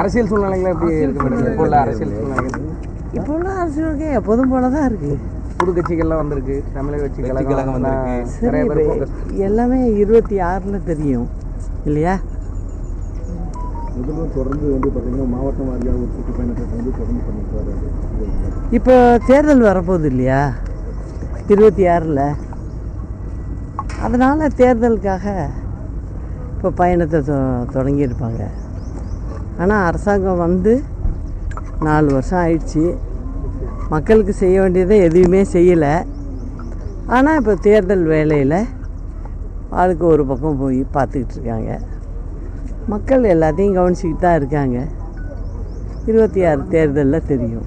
அரசியல் சூழ்நிலைகள் எப்படி இருக்கு மேடம்? இப்போ உள்ள அரசியல் சூழ்நிலைகள் இப்போ உள்ள அரசியலுக்கு எப்போதும் போல தான் இருக்குது புது கட்சிகள்லாம் வந்திருக்கு. தமிழக கட்சி கழகம் வந்திருக்கு. எல்லாமே இருபத்தி ஆறில் தெரியும் இல்லையா? தொடர்ந்து வந்து பார்த்தீங்கன்னா மாவட்டம் வாரியாக ஒரு சுற்றுப்பயணத்தை வந்து தொடர்ந்து பண்ணிட்டு வர்றாரு. இப்போ தேர்தல் வரப்போகுது இல்லையா? இருபத்தி ஆறில். அதனால் தேர்தலுக்காக இப்போ பயணத்தை தொ தொடங்கியிருப்பாங்க. ஆனால் அரசாங்கம் வந்து நாலு வருஷம் ஆயிடுச்சு. மக்களுக்கு செய்ய வேண்டியதை எதுவுமே செய்யலை. ஆனால் இப்போ தேர்தல் வேலையில் ஆளுக்கு ஒரு பக்கம் போய் பார்த்துக்கிட்டு இருக்காங்க. மக்கள் எல்லாத்தையும் கவனிச்சிக்கிட்டு தான் இருக்காங்க. இருபத்தி ஆறு தேர்தலில் தெரியும்.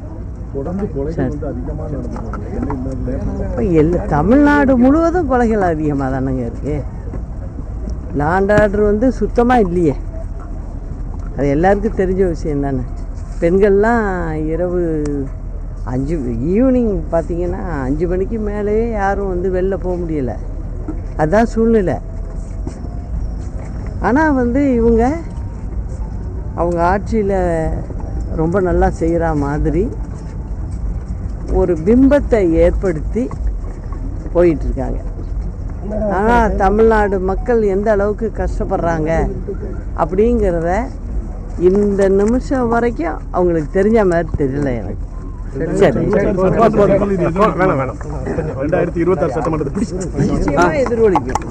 இப்போ எல்லா தமிழ்நாடு முழுவதும் கொலைகள் அதிகமாக தானங்க இருக்கு லாண்ட் ஆர்டர் வந்து சுத்தமாக இல்லையே. அது எல்லாருக்கும் தெரிஞ்ச விஷயம் தானே. பெண்கள்லாம் இரவு அஞ்சு ஈவினிங் பார்த்தீங்கன்னா அஞ்சு மணிக்கு மேலேயே யாரும் வந்து வெளில போக முடியலை. அதுதான் சூழ்நிலை. ஆனால் வந்து இவங்க அவங்க ஆட்சியில் ரொம்ப நல்லா செய்கிற மாதிரி ஒரு பிம்பத்தை ஏற்படுத்தி போயிட்டுருக்காங்க. ஆனால் தமிழ்நாடு மக்கள் எந்த அளவுக்கு கஷ்டப்படுறாங்க அப்படிங்கிறத இந்த நிமிஷம் வரைக்கும் அவங்களுக்கு தெரிஞ்ச மாதிரி தெரியல எனக்கு. சரி ரெண்டாயிரத்தி இருபத்தாறு சட்டமன்றத்தை எதிரொலிக்கும்.